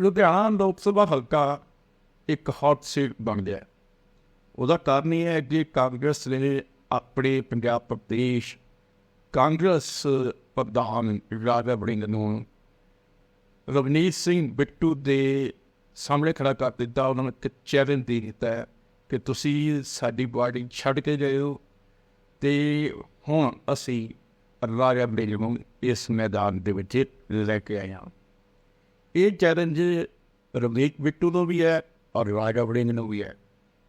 ਲੁਧਿਆਣਾ ਲੋਕ ਸਭਾ ਹਲਕਾ ਇੱਕ hot seat ਬਣ ਗਿਆ ਉਹਦਾ ਕਾਰਨ ਇਹ ਹੈ ਕਿ ਕਾਂਗਰਸ ਨੇ ਆਪਣੇ ਪੰਜਾਬ ਪ੍ਰਦੇਸ਼ ਕਾਂਗਰਸ ਪ੍ਰਧਾਨ ਰਾਜਾ ਬੜਿੰਗ ਨੂੰ ਰਵਨੀਤ ਸਿੰਘ ਬਿੱਟੂ ਦੇ ਸਾਹਮਣੇ ਖੜਾ ਕਰ ਦਿੱਤਾ। ਉਹਨਾਂ ਨੇ ਇੱਕ ਚੈਲੰਜ ਦੇ ਦਿੱਤਾ ਕਿ ਤੁਸੀਂ ਸਾਡੀ ਪਾਰਟੀ ਛੱਡ ਕੇ ਜਾਇਓ ਹੋ ਤੇ ਹੁਣ ਅਸੀਂ ਰਾਜਾ ਬੜਿੰਗ ਨੂੰ ਇਸ ਮੈਦਾਨ ਦੇ ਵਿੱਚ ਲੈ ਕੇ ਆਏ ਹਾਂ। ਇਹ ਚੈਲੰਜ ਰਵਨੀਤ ਬਿੱਟੂ ਨੂੰ ਵੀ ਹੈ ਔਰ ਰਾਜਾ ਵੜਿੰਗ ਨੂੰ ਵੀ ਹੈ।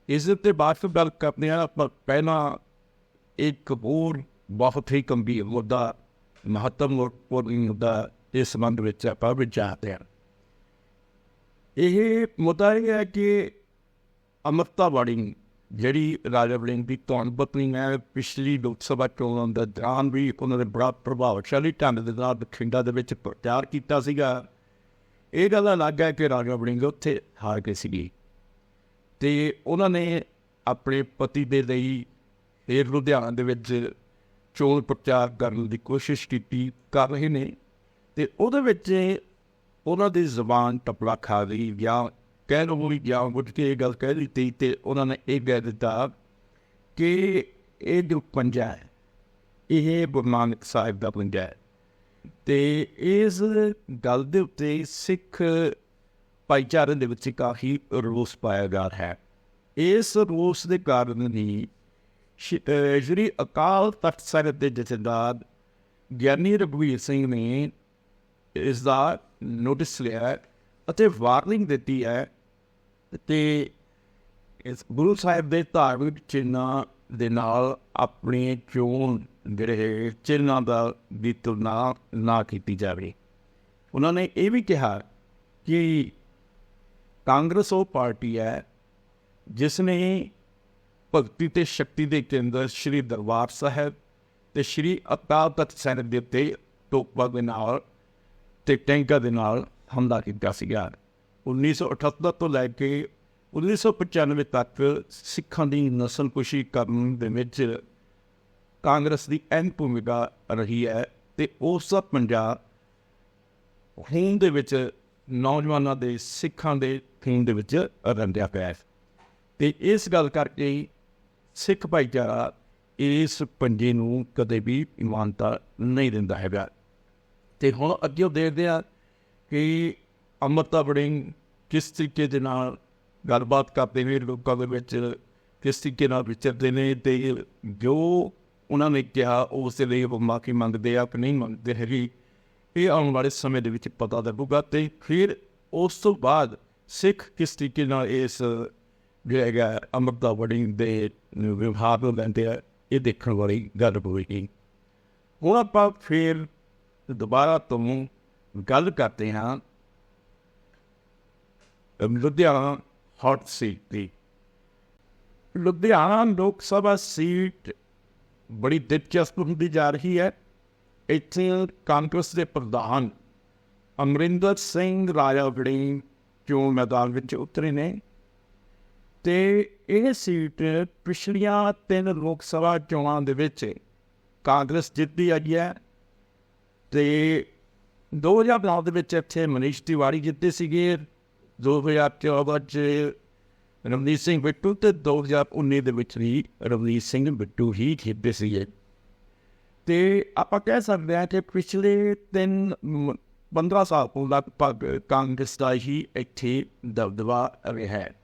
ਇਸ ਉੱਤੇ ਬਾਅਦ ਵਿੱਚ ਗੱਲ ਕਰਦੇ ਹਾਂ ਆਪਾਂ ਪਹਿਲਾਂ ਇੱਕ ਹੋਰ ਬਹੁਤ ਹੀ ਗੰਭੀਰ ਮੁੱਦਾ, ਮਹੱਤਵਪੂਰਨ ਮੁੱਦਾ ਇਸ ਸੰਬੰਧ ਵਿੱਚ ਆਪਾਂ ਵਿਚਾਰਦੇ ਹਾਂ। ਇਹ ਮੁੱਦਾ ਇਹ ਹੈ ਕਿ ਅਮਰਤਾ ਵੜਿੰਗ ਜਿਹੜੀ ਰਾਜਾ ਵੜਿੰਗ ਦੀ ਧੌਣ ਪਤਨੀ ਹੈ, ਪਿਛਲੀ ਲੋਕ ਸਭਾ ਚੋਣਾਂ ਦਾ ਦੌਰਾਨ ਵੀ ਉਹਨਾਂ ਨੇ ਬੜਾ ਪ੍ਰਭਾਵਸ਼ਾਲੀ ਢੰਗ ਦੇ ਨਾਲ ਬਠਿੰਡਾ ਦੇ ਵਿੱਚ ਪ੍ਰਚਾਰ ਕੀਤਾ ਸੀਗਾ। ਇਹ ਗੱਲ ਅਲੱਗ ਹੈ ਕਿ ਰਾਜਾ ਵੜਿੰਗ ਉੱਥੇ ਹਾਰ ਗਏ ਸੀਗੇ। ਤੇ ਉਹਨਾਂ ਨੇ ਆਪਣੇ ਪਤੀ ਦੇ ਲਈ ਫੇਰ ਲੁਧਿਆਣਾ ਦੇ ਵਿੱਚ ਚੋਣ ਪ੍ਰਚਾਰ ਕਰਨ ਦੀ ਕੋਸ਼ਿਸ਼ ਕੀਤੀ, ਕਰ ਰਹੇ ਨੇ। ਤੇ ਉਹਦੇ ਵਿੱਚ ਉਹਨਾਂ ਦੀ ਜ਼ਬਾਨ ਟਪਲਾ ਖਾ ਗਈ ਜਾਂ ਕਹਿ ਲਓ ਵੀ ਜਾਂ ਉੱਠ ਕੇ ਇਹ ਗੱਲ ਕਹਿ ਦਿੱਤੀ ਤੇ ਉਹਨਾਂ ਨੇ ਇਹ ਕਹਿ ਦਿੱਤਾ ਕਿ ਇਹ ਜੋ ਪੰਜਾ ਹੈ, ਇਹ ਗੁਰੂ ਨਾਨਕ ਸਾਹਿਬ ਦਾ ਪੰਜਾ ਹੈ। ਤੇ ਇਸ ਗੱਲ ਦੇ ਉੱਤੇ ਸਿੱਖ ਭਾਈਚਾਰੇ ਦੇ ਵਿੱਚ ਕਾਫੀ ਰੋਸ ਪਾਇਆ ਗਿਆ ਹੈ। ਇਸ ਰੋਸ ਦੇ ਕਾਰਨ ਹੀ ਸ਼੍ਰੀ ਸ਼੍ਰੀ ਅਕਾਲ ਤਖਤ ਸਾਹਿਬ ਦੇ ਜਥੇਦਾਰ ਗਿਆਨੀ ਰਘਵੀਰ ਸਿੰਘ ਨੇ ਇਸ ਦਾ ਨੋਟਿਸ ਲਿਆ ਅਤੇ ਵਾਰਨਿੰਗ ਦਿੱਤੀ ਹੈ ਤੇ ਇਸ ਗੁਰੂ ਸਾਹਿਬ ਦੇ ਧਾਰਮਿਕ ਚਿੰਨਾਂ ਦੇ ਨਾਲ ਆਪਣੇ ਚੋਣ ਜਿਹੜੇ ਚਿੰਨ੍ਹਾਂ ਦਾ ਦੀ ਤੁਲਨਾ ਨਾ ਕੀਤੀ ਜਾਵੇ। ਉਹਨਾਂ ਨੇ ਇਹ ਵੀ ਕਿਹਾ ਕਿ ਕਾਂਗਰਸ ਉਹ ਪਾਰਟੀ ਹੈ, ਜਿਸ ਨੇ ਭਗਤੀ ਤੇ ਸ਼ਕਤੀ ਦੇ ਕੇਂਦਰ ਸ਼੍ਰੀ ਦਰਬਾਰ ਸਾਹਿਬ ਤੇ ਸ਼੍ਰੀ ਅਕਾਲ ਤਖਤ ਸਾਹਿਬ ਦੇ ਉੱਤੇ ਟੋਪਾ ਦੇ ਨਾਲ ਤੇ ਟੈਂਕਾ ਦੇ ਨਾਲ ਹਮਲਾ ਕੀਤਾ ਸੀਗਾ। 1978 ਤੋਂ ਲੈ ਕੇ 1995 ਤੱਕ ਸਿੱਖਾਂ ਦੀ ਨਸਲਕੁਸ਼ੀ ਕਰਨ ਦੇ ਵਿੱਚ ਕਾਂਗਰਸ ਦੀ ਅਹਿਮ ਭੂਮਿਕਾ ਰਹੀ ਹੈ ਤੇ ਉਸ ਦਾ ਪੰਜਾਬ ਖੂਨ ਦੇ ਵਿੱਚ ਨੌਜਵਾਨਾਂ ਦੇ ਸਿੱਖਾਂ ਦੇ ਖੂਨ ਦੇ ਵਿੱਚ ਰੰਡਿਆ ਪਿਆ ਹੈ। ਤੇ ਇਸ ਗੱਲ ਕਰਕੇ ਸਿੱਖ ਭਾਈਚਾਰਾ ਇਸ ਪੰਜੇ ਨੂੰ ਕਦੇ ਵੀ ਇਮਾਨਤਾ ਨਹੀਂ ਦਿੰਦਾ ਹੈਗਾ। ਤੇ ਹੁਣ ਅੱਗੇ ਉਹ ਦੇਖਦੇ ਆ ਕਿ ਅਮਰਤਾ ਵੜਿੰਗ ਕਿਸ ਤਰੀਕੇ ਦੇ ਨਾਲ ਗੱਲਬਾਤ ਕਰਦੇ ਨੇ, ਲੋਕਾਂ ਦੇ ਵਿੱਚ ਕਿਸ ਤਰੀਕੇ ਨਾਲ ਵਿਚਰਦੇ ਨੇ ਤੇ ਜੋ ਉਹਨਾਂ ਨੇ ਕਿਹਾ ਉਸ ਦੇ ਲਈ ਉਹ ਮਾਫੀ ਮੰਗਦੇ ਆ ਕਿ ਨਹੀਂ ਮੰਗਦੇ ਹੈਗੇ। ਇਹ ਆਉਣ ਵਾਲੇ ਸਮੇਂ ਦੇ ਵਿੱਚ ਪਤਾ ਲੱਗੂਗਾ ਤੇ ਫਿਰ ਉਸ ਤੋਂ ਬਾਅਦ ਸਿੱਖ ਕਿਸ ਤਰੀਕੇ ਨਾਲ ਇਸ, ਜਿਹੜਾ ਹੈਗਾ, ਅਮਰਤਾ ਵੜਿੰਗ ਦੇ ਵਿਵਹਾਰ ਨੂੰ ਲੈਂਦੇ ਆ, ਇਹ ਦੇਖਣ ਵਾਲੀ ਗੱਲ ਹੋਵੇਗੀ। ਹੁਣ ਆਪਾਂ ਫਿਰ ਦੁਬਾਰਾ ਤੋਂ ਗੱਲ ਕਰਦੇ ਹਾਂ, ਲੁਧਿਆਣਾ ਹੌਟ ਸੀਟ ਦੀ। ਲੁਧਿਆਣਾ ਲੋਕ ਸਭਾ ਸੀਟ ਬੜੀ ਦਿਲਚਸਪ ਹੁੰਦੀ ਜਾ ਰਹੀ ਹੈ। ਇੱਥੇ ਕਾਂਗਰਸ ਦੇ ਪ੍ਰਧਾਨ ਅਮਰਿੰਦਰ ਸਿੰਘ ਰਾਜਾ ਵੜਿੰਗ ਚੋਣ ਮੈਦਾਨ ਵਿੱਚ ਉਤਰੇ ਨੇ ਤੇ ਇਹ ਸੀਟ ਪਿਛਲੀਆਂ ਤਿੰਨ ਲੋਕ ਸਭਾ ਚੋਣਾਂ ਦੇ ਵਿੱਚ ਕਾਂਗਰਸ ਜਿੱਤਦੀ ਆਈ ਹੈ ਤੇ 2009 ਦੇ ਵਿੱਚ ਇੱਥੇ ਮਨੀਸ਼ ਤਿਵਾੜੀ ਜਿੱਤੇ ਸੀਗੇ। 2014 ਚ ਰਵਨੀਤ ਸਿੰਘ ਬਿੱਟੂ ਤੇ 2019 ਦੇ ਵਿੱਚ ਵੀ ਰਵਨੀਤ ਸਿੰਘ ਬਿੱਟੂ ਹੀ ਖੇਡਦੇ ਸੀਗੇ। ਤੇ ਆਪਾਂ ਕਹਿ ਸਕਦੇ ਹਾਂ ਕਿ ਪਿਛਲੇ ਤਿੰਨ 15 ਸਾਲ ਤੋਂ ਲਗਭਗ ਕਾਂਗਰਸ ਦਾ ਹੀ ਇੱਥੇ ਦਬਦਬਾ ਰਿਹਾ ਹੈ।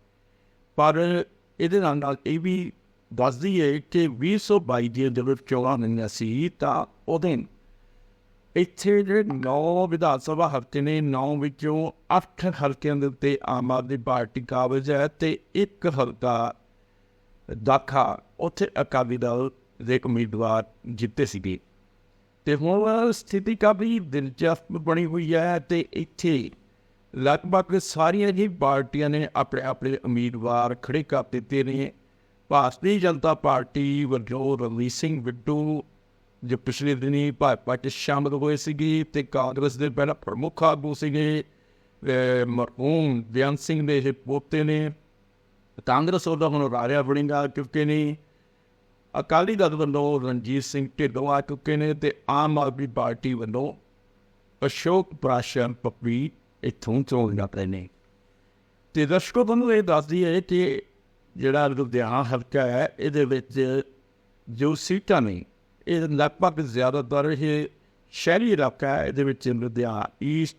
ਪਰ ਇਹਦੇ ਨਾਲ ਨਾਲ ਇਹ ਵੀ ਦੱਸਦੀ ਹੈ ਕਿ 2022 ਦੇ ਜਦੋਂ ਚੋਣਾਂ ਹੋਈਆਂ ਸੀ ਤਾਂ ਉਹਦੇ ਇੱਥੇ ਜਿਹੜੇ ਨੌ ਵਿਧਾਨ ਸਭਾ ਹਲਕੇ ਨੇ, ਨੌ ਵਿੱਚੋਂ ਅੱਠ ਹਲਕਿਆਂ ਦੇ ਉੱਤੇ ਆਮ ਆਦਮੀ ਪਾਰਟੀ ਕਾਬਜ਼ ਹੈ ਤੇ ਇੱਕ ਹਲਕਾ ਦਾਖਾ, ਉੱਥੇ ਅਕਾਲੀ ਦਲ ਦੇ ਉਮੀਦਵਾਰ ਜਿੱਤੇ ਸੀਗੇ। ਤੇ ਹੁਣ ਸਥਿਤੀ ਕਾਫੀ ਦਿਲਚਸਪ ਬਣੀ ਹੋਈ ਹੈ ਤੇ ਇੱਥੇ ਲਗਭਗ ਸਾਰੀਆਂ ਹੀ ਪਾਰਟੀਆਂ ਨੇ ਆਪਣੇ ਆਪਣੇ ਉਮੀਦਵਾਰ ਖੜੇ ਕਰ ਦਿੱਤੇ ਨੇ। ਭਾਰਤੀ ਜਨਤਾ ਪਾਰਟੀ ਵੱਲੋਂ ਰਵਨੀਤ ਸਿੰਘ ਬਿੱਟੂ ਜੋ ਪਿਛਲੇ ਦਿਨੀ ਭਾਜਪਾ 'ਚ ਸ਼ਾਮਲ ਹੋਏ ਸੀਗੇ ਤੇ ਕਾਂਗਰਸ ਦੇ ਪਹਿਲਾਂ ਪ੍ਰਮੁੱਖ ਆਗੂ ਸੀਗੇ ਮਰਹੂਮ ਬਿਆਨ ਸਿੰਘ ਦੇ ਇਹ ਪੋਤੇ ਨੇ। ਕਾਂਗਰਸ ਉਹਦਾ ਹੁਣ ਰਾਜਾ ਵੜਿੰਗਾ ਚੁੱਕੇ ਨੇ। ਅਕਾਲੀ ਦਲ ਵੱਲੋਂ ਰਣਜੀਤ ਸਿੰਘ ਢਿੱਲੋਂ ਆ ਚੁੱਕੇ ਨੇ ਤੇ ਆਮ ਆਦਮੀ ਪਾਰਟੀ ਵੱਲੋਂ ਅਸ਼ੋਕ ਪ੍ਰਾਸ਼ਨ ਪੱਪੀ ਇੱਥੋਂ ਚੋਣ ਕਰਦੇ ਨੇ। ਤੇ ਦਰਸ਼ਕੋ, ਤੁਹਾਨੂੰ ਇਹ ਦੱਸਦੀ ਹੈ ਕਿ ਜਿਹੜਾ ਲੁਧਿਆਣਾ ਹਲਕਾ ਹੈ, ਇਹਦੇ ਵਿੱਚ ਜੋ ਸੀਟਾਂ ਨੇ ਇਹ ਲਗਭਗ ਜ਼ਿਆਦਾਤਰ ਇਹ ਸ਼ਹਿਰੀ ਇਲਾਕਾ ਹੈ, ਇਹਦੇ ਵਿੱਚ Ludhiana east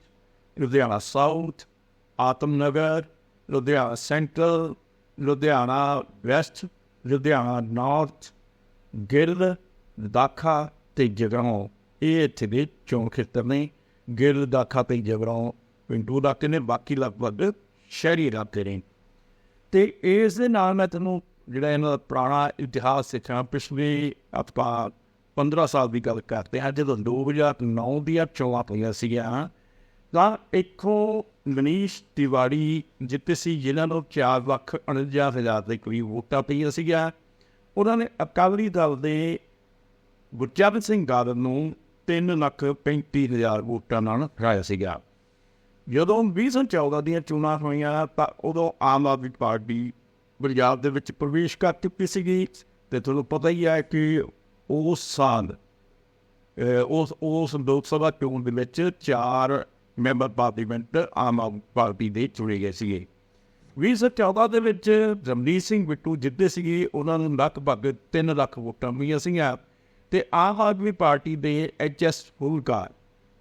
Ludhiana south Atam Nagar Ludhiana central Ludhiana west Ludhiana north Gill Dakha ਤੇ ਜਗਰਾਉਂ। ਇਹ ਇੱਥੇ ਦੇ ਚੋਣ ਖੇਤਰ ਨੇ। ਗਿੱਲ ਦਾਖਾ ਤੇ ਜਗਰਾਉਂ ਪਿੰਡੂ ਇਲਾਕੇ ਨੇ, ਬਾਕੀ ਲਗਭਗ ਸ਼ਹਿਰੀ ਇਲਾਕੇ ਨੇ। ਤੇ ਇਸ ਦੇ ਨਾਲ ਮੈਂ ਤੁਹਾਨੂੰ ਜਿਹੜਾ ਇਹਨਾਂ ਦਾ ਪੁਰਾਣਾ ਇਤਿਹਾਸ ਸਿੱਖਿਆ ਪਿਛਲੇ ਆਪਾਂ 15 ਸਾਲ ਦੀ ਗੱਲ ਕਰਦੇ ਹਾਂ, ਜਦੋਂ 2009 ਦੀਆਂ ਚੋਣਾਂ ਹੋਈਆਂ ਸੀਗੀਆਂ, ਤਾਂ ਇੱਕੋ ਮਨੀਸ਼ ਤਿਵਾੜੀ ਜਿੱਤੇ ਸੀ, ਜਿਨ੍ਹਾਂ ਨੂੰ 4 ਲੱਖ 49 ਹਜ਼ਾਰ ਦੇ ਕਰੀਬ ਵੋਟਾਂ ਪਈਆਂ ਸੀਗੀਆਂ, ਉਹਨਾਂ ਨੇ ਅਕਾਲੀ ਦਲ ਦੇ ਗੁਰਚਰਨ ਸਿੰਘ ਗਾਦਰ ਨੂੰ 3 ਲੱਖ 35 ਹਜ਼ਾਰ ਵੋਟਾਂ ਨਾਲ ਹਰਾਇਆ ਸੀਗਾ। ਜਦੋਂ 2014 ਦੀਆਂ ਚੋਣਾਂ ਹੋਈਆਂ, ਤਾਂ ਉਦੋਂ ਆਮ ਆਦਮੀ ਪਾਰਟੀ ਪੰਜਾਬ ਦੇ ਵਿੱਚ ਪ੍ਰਵੇਸ਼ ਕਰ ਚੁੱਕੀ ਸੀਗੀ, ਤੇ ਤੁਹਾਨੂੰ ਪਤਾ ਹੀ ਹੈ ਕਿ ਉਸ ਸਾਲ ਉਸ ਉਸ ਲੋਕ ਸਭਾ ਚੋਣ ਦੇ ਵਿੱਚ ਚਾਰ member parliament Aam Aadmi party ਦੇ ਚੁਣੇ ਗਏ ਸੀਗੇ। 2014 ਦੇ ਵਿੱਚ ਰਮਨੀਤ ਸਿੰਘ ਬਿੱਟੂ ਜਿੱਤੇ ਸੀਗੇ, ਉਹਨਾਂ ਨੂੰ ਲਗਭਗ 3 ਲੱਖ ਵੋਟਾਂ ਮਿਲੀਆਂ ਸੀਗੀਆਂ ਤੇ ਆਮ ਆਦਮੀ ਪਾਰਟੀ ਦੇ ਐਚ ਐਸ ਫੂਲਕਾ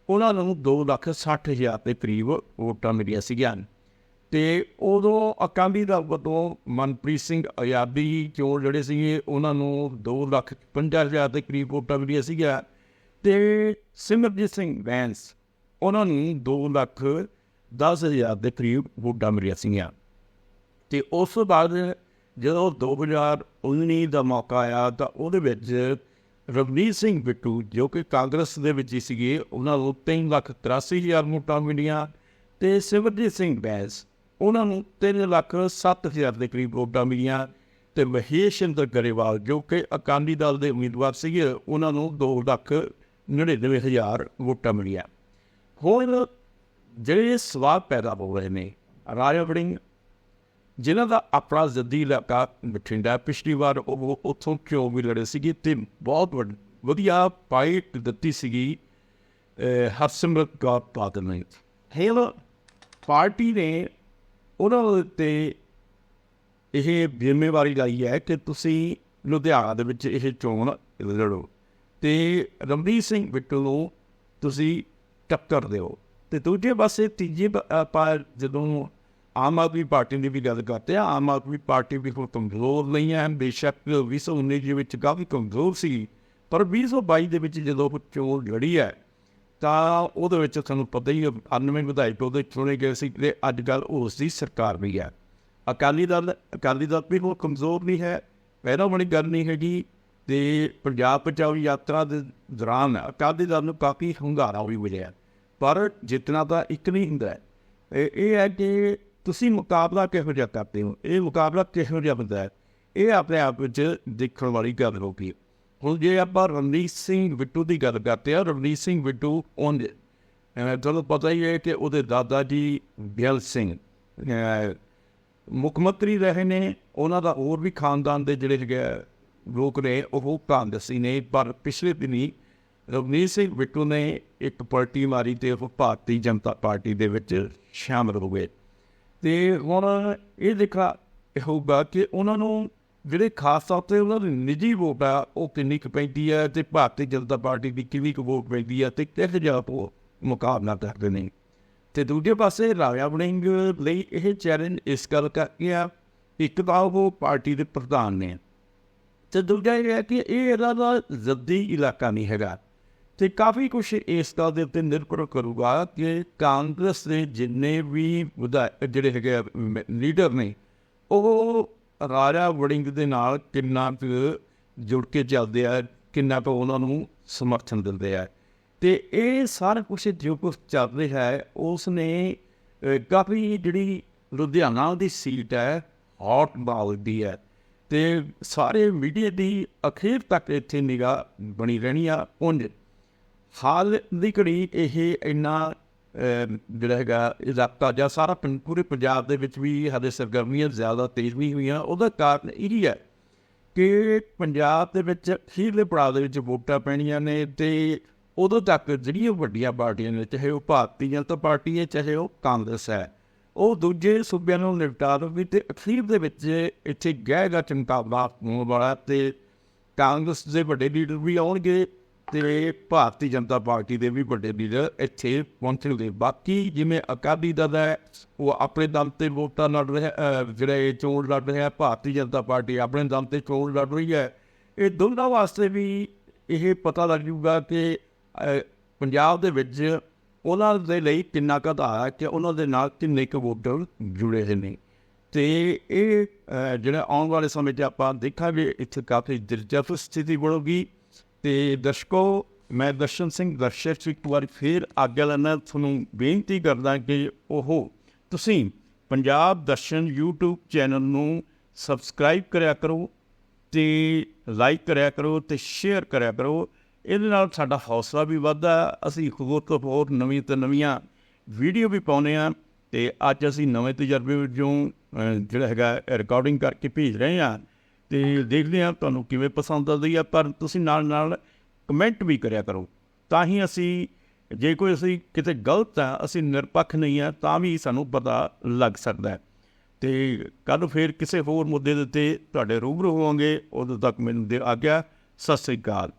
ਉਹਨਾਂ ਨੂੰ 2 ਲੱਖ 60 ਹਜ਼ਾਰ ਦੇ ਕਰੀਬ ਵੋਟਾਂ ਮਿਲੀਆਂ ਸੀਗੀਆਂ। ਤੇ ਉਦੋਂ ਅਕਾਲੀ ਦਲ ਵੱਲੋਂ ਮਨਪ੍ਰੀਤ ਸਿੰਘ ਆਜ਼ਾਦੀ ਚੋਰ ਜਿਹੜੇ ਸੀਗੇ, ਉਹਨਾਂ ਨੂੰ 2 ਲੱਖ 50 ਹਜ਼ਾਰ ਦੇ ਕਰੀਬ ਵੋਟਾਂ ਮਿਲੀਆਂ ਸੀਗੀਆਂ ਤੇ ਸਿਮਰਜੀਤ ਸਿੰਘ ਬੈਂਸ ਉਹਨਾਂ ਨੂੰ 2 ਲੱਖ 10 ਹਜ਼ਾਰ ਦੇ ਕਰੀਬ ਵੋਟਾਂ ਮਿਲੀਆਂ ਸੀਗੀਆਂ। ਤੇ ਉਸ ਤੋਂ ਬਾਅਦ ਜਦੋਂ 2019 ਦਾ ਮੌਕਾ ਆਇਆ ਤਾਂ ਉਹਦੇ ਵਿੱਚ ਰਵਨੀਤ ਸਿੰਘ ਬਿੱਟੂ ਜੋ ਕਿ ਕਾਂਗਰਸ ਦੇ ਵਿੱਚ ਹੀ ਸੀਗੇ, ਉਹਨਾਂ ਨੂੰ 3 ਲੱਖ 83 ਹਜ਼ਾਰ ਵੋਟਾਂ ਮਿਲੀਆਂ ਤੇ ਸਿਮਰਜੀਤ ਸਿੰਘ ਬੈਂਸ ਉਹਨਾਂ ਨੂੰ 3 ਲੱਖ 7 ਹਜ਼ਾਰ ਦੇ ਕਰੀਬ ਵੋਟਾਂ ਮਿਲੀਆਂ ਤੇ ਮਹੇਸ਼ਿੰਦਰ ਗਰੇਵਾਲ, ਜੋ ਕਿ ਅਕਾਲੀ ਦਲ ਦੇ ਉਮੀਦਵਾਰ ਸੀਗੇ, ਉਹਨਾਂ ਨੂੰ 2 ਲੱਖ 99 ਹਜ਼ਾਰ ਵੋਟਾਂ ਮਿਲੀਆਂ। ਹੁਣ ਜਿਹੜੇ ਸਵਾਲ ਪੈਦਾ ਹੋ ਰਹੇ ਨੇ, ਰਾਜਾ ਵੜਿੰਗ, ਜਿਨ੍ਹਾਂ ਦਾ ਆਪਣਾ ਜ਼ੱਦੀ ਇਲਾਕਾ ਬਠਿੰਡਾ ਪਿਛਲੀ ਵਾਰ ਉਹ ਉੱਥੋਂ ਕਿਉਂ ਵੀ ਲੜੇ ਸੀਗੇ ਤੇ ਬਹੁਤ ਵੱਡ- ਵਧੀਆ ਪਾਈਟ ਦਿੱਤੀ ਸੀਗੀ ਹਰਸਿਮਰਤ ਕੌਰ ਬਾਦਲ ਨੇ। ਹੇਲ ਪਾਰਟੀ ਨੇ ਉਹਨਾਂ ਦੇ ਉੱਤੇ ਇਹ ਜ਼ਿੰਮੇਵਾਰੀ ਲਈ ਹੈ ਕਿ ਤੁਸੀਂ ਲੁਧਿਆਣਾ ਦੇ ਵਿੱਚ ਇਹ ਚੋਣ ਲੜੋ ਤੇ ਰਮਨੀਤ ਸਿੰਘ ਬਿੱਟੂ ਨੂੰ ਤੁਸੀਂ ਟੱਕਰ ਦਿਓ। ਤੇ ਦੂਜੇ ਪਾਸੇ ਤੀਜੇ ਆਪਾਂ ਜਦੋਂ ਆਮ ਆਦਮੀ ਪਾਰਟੀ ਦੀ ਵੀ ਗੱਲ ਕਰਦੇ ਆ ਆਮ ਆਦਮੀ ਪਾਰਟੀ ਵੀ ਕੋਈ ਕਮਜ਼ੋਰ ਨਹੀਂ ਹੈ, ਬੇਸ਼ੱਕ 2019 ਦੇ ਵਿੱਚ ਕਾਫੀ ਕਮਜ਼ੋਰ ਸੀ, ਪਰ 2022 ਦੇ ਵਿੱਚ ਜਦੋਂ ਉਹ ਚੋਣ ਲੜੀ ਹੈ ਤਾਂ ਉਹਦੇ ਵਿੱਚ ਤੁਹਾਨੂੰ ਪਤਾ ਹੀ ਹੈ 98 ਵਿਧਾਇਕ ਉਹਦੇ ਚੁਣੇ ਗਏ ਸੀ ਤੇ ਅੱਜ ਕੱਲ ਉਸ ਦੀ ਸਰਕਾਰ ਵੀ ਹੈ। ਅਕਾਲੀ ਦਲ ਅਕਾਲੀ ਦਲ ਵੀ ਕੋਈ ਕਮਜ਼ੋਰ ਨਹੀਂ ਹੈ, ਪਹਿਲਾਂ ਬੜੀ ਗੱਲ ਨਹੀਂ ਹੈਗੀ ਤੇ ਪੰਜਾਬ ਬਚਾਓ ਯਾਤਰਾ ਦੇ ਦੌਰਾਨ ਅਕਾਲੀ ਦਲ ਨੂੰ ਕਾਫੀ ਹੰਗਾਰਾ ਵੀ ਮਿਲਿਆ। ਪਰ ਜਿੱਤਣਾ ਤਾਂ ਇੱਕ ਨਹੀਂ ਹੁੰਦਾ। ਇਹ ਇਹ ਹੈ ਕਿ ਤੁਸੀਂ ਮੁਕਾਬਲਾ ਕਿਹੋ ਜਿਹਾ ਕਰਦੇ ਹੋ? ਇਹ ਮੁਕਾਬਲਾ ਕਿਹੋ ਜਿਹਾ ਹੁੰਦਾ ਹੈ? ਇਹ ਆਪਣੇ ਆਪ ਵਿੱਚ ਦੇਖਣ ਵਾਲੀ ਗੱਲ ਹੋ ਗਈ। ਹੁਣ ਜੇ ਆਪਾਂ ਰਣਜੀਤ ਸਿੰਘ ਬਿੱਟੂ ਦੀ ਗੱਲ ਕਰਦੇ ਆ ਰਣਜੀਤ ਸਿੰਘ ਬਿੱਟੂ ਉਹਨ ਤੁਹਾਨੂੰ ਪਤਾ ਹੀ ਹੈ ਕਿ ਉਹਦੇ ਦਾਦਾ ਜੀ ਬਿਆਲ ਸਿੰਘ ਮੁੱਖ ਮੰਤਰੀ ਰਹੇ ਨੇ, ਉਹਨਾਂ ਦਾ ਹੋਰ ਵੀ ਖਾਨਦਾਨ ਦੇ ਜਿਹੜੇ ਹੈਗੇ ਲੋਕ ਨੇ, ਉਹ ਕਾਂਗਰਸੀ ਨੇ, ਪਰ ਪਿਛਲੇ ਦਿਨੀ ਰਵਨੀਤ ਸਿੰਘ ਬਿੱਟੂ ਨੇ ਇੱਕ ਪਾਰਟੀ ਮਾਰੀ ਤੇ ਉਹ ਭਾਰਤੀ ਜਨਤਾ ਪਾਰਟੀ ਦੇ ਵਿੱਚ ਸ਼ਾਮਲ ਹੋ ਗਏ। ਤੇ ਹੁਣ ਇਹ ਦੇਖਾ ਹੋਊਗਾ ਕਿ ਉਹਨਾਂ ਨੂੰ ਜਿਹੜੇ ਖਾਸ ਤੌਰ ਤੇ ਉਹਨਾਂ ਦੀ ਨਿੱਜੀ ਵੋਟ ਆ ਉਹ ਕਿੰਨੀ ਕੁ ਪੈਂਦੀ ਹੈ ਤੇ ਭਾਰਤੀ ਜਨਤਾ ਪਾਰਟੀ ਦੀ ਕਿੰਨੀ ਕੁ ਵੋਟ ਪੈਂਦੀ ਹੈ ਤੇ ਕਿਹੋ ਜਿਹਾ ਉਹ ਮੁਕਾਬਲਾ ਕਰਦੇ ਨੇ। ਤੇ ਦੂਜੇ ਪਾਸੇ ਰਾਜਾ ਵੜਿੰਗ ਲਈ ਇਹ ਚੈਲੰਜ ਇਸ ਗੱਲ ਕਰਕੇ ਆ ਇੱਕ ਤਾਂ ਉਹ ਪਾਰਟੀ ਦੇ ਪ੍ਰਧਾਨ ਨੇ। ਤੇ ਦੂਜਾ ਇਹ ਹੈ ਕਿ ਇਹ ਇਹਦਾ ਦਾ ਜ਼ੱਦੀ ਇਲਾਕਾ ਨਹੀਂ ਹੈਗਾ ਤੇ ਕਾਫੀ ਕੁਝ ਇਸ ਗੱਲ ਦੇ ਉੱਤੇ ਨਿਰਭਰ ਕਰੂਗਾ ਕਿ ਕਾਂਗਰਸ ਦੇ ਜਿੰਨੇ ਵੀ ਵਿਧਾਇਕ ਜਿਹੜੇ ਹੈਗੇ ਆ, ਲੀਡਰ ਨੇ ਉਹ ਰਾਜਾ ਵੜਿੰਗ ਦੇ ਨਾਲ ਕਿੰਨਾ ਕੁ ਜੁੜ ਕੇ ਚੱਲਦੇ ਆ, ਕਿੰਨਾ ਕੁ ਉਹਨਾਂ ਨੂੰ ਸਮਰਥਨ ਦਿੰਦੇ ਆ। ਤੇ ਇਹ ਸਾਰਾ ਕੁਝ ਜੋ ਕੁਝ ਚੱਲ ਰਿਹਾ ਹੈ ਉਸ ਨੇ ਕਾਫੀ ਜਿਹੜੀ ਲੁਧਿਆਣਾ ਦੀ ਸੀਟ ਹੈ, ਹੌਟ ਬਾਲ ਦੀ ਹੈ। ਤੇ ਸਾਰੇ ਮੀਡੀਆ ਦੀ ਅਖੀਰ ਤੱਕ ਇੱਥੇ ਨਿਗਾਹ ਬਣੀ ਰਹਿਣੀ ਆ ਉਂਝ ਹਾਲ ਦੀ ਘੜੀ ਇਹ ਇੰਨਾ ਜਿਹੜਾ ਹੈਗਾ ਇਲਾਕਾ ਜਾਂ ਸਾਰਾ ਪੰ- ਪੂਰੇ ਪੰਜਾਬ ਦੇ ਵਿੱਚ ਵੀ ਹਾਲੇ ਸਰਗਰਮੀਆਂ ਜ਼ਿਆਦਾ ਤੇਜ਼ ਵੀ ਹੋਈਆਂ, ਉਹਦਾ ਕਾਰਨ ਇਹ ਹੈ ਕਿ ਪੰਜਾਬ ਦੇ ਵਿੱਚ ਅਖੀਰਲੇ ਪੜਾਅ ਦੇ ਵਿੱਚ ਵੋਟਾਂ ਪੈਣੀਆਂ ਨੇ ਤੇ ਉਦੋਂ ਤੱਕ ਜਿਹੜੀਆਂ ਵੱਡੀਆਂ ਪਾਰਟੀਆਂ ਨੇ, ਚਾਹੇ ਉਹ ਭਾਰਤੀ ਜਨਤਾ ਪਾਰਟੀ ਹੈ, ਚਾਹੇ ਉਹ ਕਾਂਗਰਸ ਹੈ, ਉਹ ਦੂਜੇ ਸੂਬਿਆਂ ਨੂੰ ਨਿਪਟਾ ਵੀ ਤੇ ਅਖੀਰ ਦੇ ਵਿੱਚ ਇੱਥੇ ਗਹਿਗਾ ਚਮਕਾਵਾ ਹੋਣ ਵਾਲਾ ਤੇ ਕਾਂਗਰਸ ਦੇ ਵੱਡੇ ਲੀਡਰ ਵੀ ਆਉਣਗੇ। ਤੇ ਭਾਰਤੀ ਜਨਤਾ ਪਾਰਟੀ ਦੇ ਵੀ ਵੱਡੇ ਲੀਡਰ ਇੱਥੇ ਪਹੁੰਚਣਗੇ ਬਾਕੀ ਜਿਵੇਂ ਅਕਾਲੀ ਦਲ ਹੈ ਉਹ ਆਪਣੇ ਦਮ ਤੇ ਵੋਟਾਂ ਲੜ ਰਿਹਾ ਅਹ, ਜਿਹੜੇ ਚੋਣ ਲੜ ਰਿਹਾ ਭਾਰਤੀ ਜਨਤਾ ਪਾਰਟੀ ਆਪਣੇ ਦਮ ਤੇ ਚੋਣ ਲੜ ਰਹੀ ਹੈ। ਇਹ ਦੋਨਾਂ ਵਾਸਤੇ ਵੀ ਇਹ ਪਤਾ ਲੱਗ ਜੂਗਾ ਕਿ ਪੰਜਾਬ ਦੇ ਵਿੱਚ ਉਹਨਾਂ ਦੇ ਲਈ ਕਿੰਨਾ ਕੁ ਆਧਾਰ ਕਿ ਉਹਨਾਂ ਦੇ ਨਾਲ ਕਿੰਨੇ ਕੁ ਵੋਟਰ ਜੁੜੇ ਹੋਏ ਨੇ। ਤੇ ਇਹ ਜਿਹੜਾ ਆਉਣ ਵਾਲੇ ਸਮੇਂ 'ਚ ਆਪਾਂ ਦੇਖਾਂਗੇ ਇੱਥੇ ਕਾਫੀ ਦਿਲਚਸਪ ਸਥਿਤੀ ਬਣੂਗੀ। ਤੇ ਦਰਸ਼ਕੋ, ਮੈਂ ਦਰਸ਼ਨ ਸਿੰਘ ਦਰਸ਼ਕ ਤੋਂ ਇੱਕ ਵਾਰ ਫੇਰ ਆਗਿਆ ਲੈਣਾ ਤੁਹਾਨੂੰ ਬੇਨਤੀ ਕਰਦਾ ਕਿ ਉਹ ਤੁਸੀਂ ਪੰਜਾਬ ਦਰਸ਼ਨ YouTube ਚੈਨਲ ਨੂੰ ਸਬਸਕ੍ਰਾਈਬ ਕਰਿਆ ਕਰੋ ਤੇ ਲਾਈਕ ਕਰਿਆ ਕਰੋ ਤੇ ਸ਼ੇਅਰ ਕਰਿਆ ਕਰੋ। ਇਹਦੇ ਨਾਲ ਸਾਡਾ ਹੌਸਲਾ ਵੀ ਵੱਧਦਾ। ਅਸੀਂ ਹੋਰ ਤੋਂ ਹੋਰ ਨਵੀਂ ਤੋਂ ਨਵੀਆਂ ਵੀਡੀਓ ਵੀ ਪਾਉਂਦੇ ਆ ਤੇ ਅੱਜ ਅਸੀਂ ਨਵੇਂ ਤਜਰਬੇ ਵਿੱਚੋਂ ਜਿਹੜਾ ਹੈਗਾ ਰਿਕਾਰਡਿੰਗ ਕਰਕੇ ਭੇਜ ਰਹੇ ਆ ਤੇ ਦੇਖਦੇ ਹਾਂ ਤੁਹਾਨੂੰ ਕਿਵੇਂ ਪਸੰਦ ਆਉਂਦੀ ਆ, ਪਰ ਤੁਸੀਂ ਨਾਲ ਨਾਲ ਕਮੈਂਟ ਵੀ ਕਰਿਆ ਕਰੋ। ਤਾਂ ਹੀ ਅਸੀਂ, ਜੇ ਕੋਈ ਅਸੀਂ ਕਿਤੇ ਗਲਤ ਆ, ਅਸੀਂ ਨਿਰਪੱਖ ਨਹੀਂ ਆ, ਤਾਂ ਵੀ ਸਾਨੂੰ ਪਤਾ ਲੱਗ ਸਕਦਾ ਹੈ। ਤੇ ਕੱਲ ਫੇਰ ਕਿਸੇ ਹੋਰ ਮੁੱਦੇ ਦੇ ਉੱਤੇ ਤੁਹਾਡੇ ਰੂਬਰੂ ਹੋਵਾਂਗੇ। ਉਦੋਂ ਤੱਕ ਮੈਨੂੰ ਦੇ ਆਗਿਆ, ਸਤਿ ਸ੍ਰੀ ਅਕਾਲ।